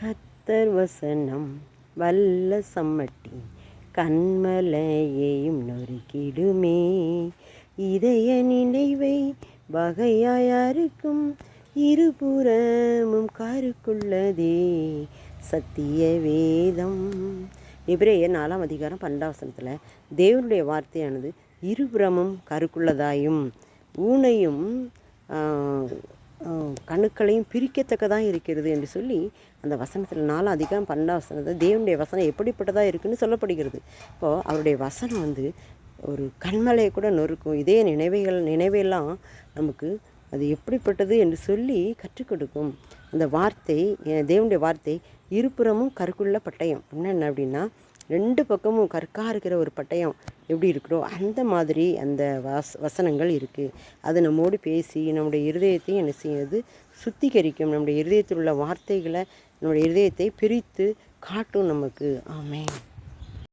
கத்தர் வசனம் வல்ல சம்மட்டி கண்மலையையும் நொறுக்கிடுமே. இதய நினைவை வகையாயாருக்கும் இருபுறமும் காருக்குள்ளதே. சத்திய வேதம். எபிரேயர் நாலாம் அதிகாரம் பன்னெண்டாம் வசனத்தில் தேவனுடைய வார்த்தையானது இருபுறமும் கருக்குள்ளதாயும் ஊனையும் கணுக்களையும் பிரிக்கத்தக்கதாக இருக்கிறது என்று சொல்லி அந்த வசனத்தில் நாலாம் அதிகம் பன்னெண்டாம் வசனத்தை தேவனுடைய வசனம் எப்படிப்பட்டதாக இருக்குன்னு சொல்லப்படுகிறது. இப்போது அவருடைய வசனம் வந்து ஒரு கண்மலையை கூட நொறுக்கும். இதே நினைவைகள் நினைவையெல்லாம் நமக்கு அது எப்படிப்பட்டது என்று சொல்லி கற்றுக் கொடுக்கும். அந்த வார்த்தை தேவனுடைய வார்த்தை இருபுறமும் கருக்குள்ள பட்டயம். என்னென்ன அப்படின்னா ரெண்டு பக்கமும் கற்காக இருக்கிற ஒரு பட்டயம் எப்படி இருக்கிறோ அந்த மாதிரி அந்த வாஸ் வசனங்கள் இருக்குது அது நம்மோடு பேசி நம்முடைய இருதயத்தையும் என்ன செய்யுது? சுத்திகரிக்கும். நம்முடைய இருதயத்தில் உள்ள வார்த்தைகளை நம்முடைய இருதயத்தை பிரித்து காட்டும் நமக்கு. ஆமென்.